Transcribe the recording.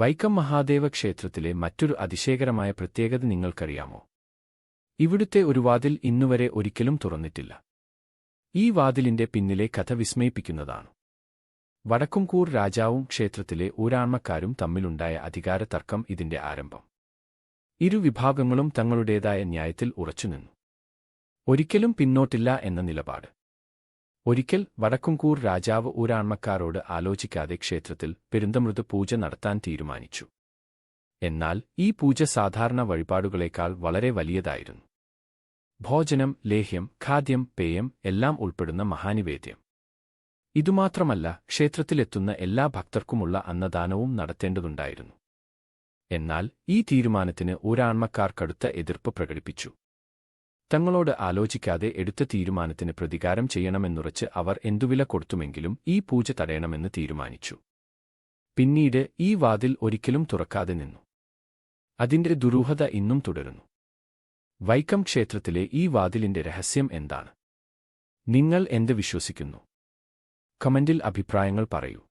വൈക്കം മഹാദേവ ക്ഷേത്രത്തിലെ മറ്റൊരു അതിശയകരമായ പ്രത്യേകത നിങ്ങൾക്കറിയാമോ? ഇവിടുത്തെ ഒരു വാതിൽ ഇന്നുവരെ ഒരിക്കലും തുറന്നിട്ടില്ല. ഈ വാതിലിന്റെ പിന്നിലെ കഥ വിസ്മയിപ്പിക്കുന്നതാണ്. വടക്കുംകൂർ രാജാവും ക്ഷേത്രത്തിലെ ഊരാൺമക്കാരും തമ്മിലുണ്ടായ അധികാര തർക്കം ഇതിന്റെ ആരംഭം. ഇരു വിഭാഗങ്ങളും തങ്ങളുടേതായ ന്യായത്തിൽ ഉറച്ചുനിന്നു. ഒരിക്കലും പിന്നോട്ടില്ല എന്ന നിലപാട്. ഒരിക്കൽ വടക്കുംകൂർ രാജാവ് ഊരാൺമക്കാരോട് ആലോചിക്കാതെ ക്ഷേത്രത്തിൽ പെരുന്തമൃത് പൂജ നടത്താൻ തീരുമാനിച്ചു. എന്നാൽ ഈ പൂജ സാധാരണ വഴിപാടുകളേക്കാൾ വളരെ വലിയതായിരുന്നു. ഭോജനം ലേഹ്യം ഖാദ്യം പേയം എല്ലാം ഉൾപ്പെടുന്ന മഹാനിവേദ്യം. ഇതുമാത്രമല്ല ക്ഷേത്രത്തിലെത്തുന്ന എല്ലാ ഭക്തർക്കുമുള്ള അന്നദാനവും നടത്തേണ്ടതുണ്ടായിരുന്നു. എന്നാൽ ഈ തീരുമാനത്തിന് ഊരാൺമക്കാർ കടുത്ത എതിർപ്പ് പ്രകടിപ്പിച്ചു. തങ്ങളോട് ആലോചിക്കാതെ എടുത്ത തീരുമാനത്തിന് പ്രതികാരം ചെയ്യണമെന്നുറച്ച് അവർ എന്തുവില കൊടുത്തുമെങ്കിലും ഈ പൂജ തടയണമെന്ന് തീരുമാനിച്ചു. പിന്നീട് ഈ വാതിൽ ഒരിക്കലും തുറക്കാതെ നിന്നു. അതിന്റെ ദുരൂഹത ഇന്നും തുടരുന്നു. വൈക്കം ക്ഷേത്രത്തിലെ ഈ വാതിലിന്റെ രഹസ്യം എന്താണ്? നിങ്ങൾ എന്ത് വിശ്വസിക്കുന്നു? കമന്റിൽ അഭിപ്രായങ്ങൾ പറയൂ.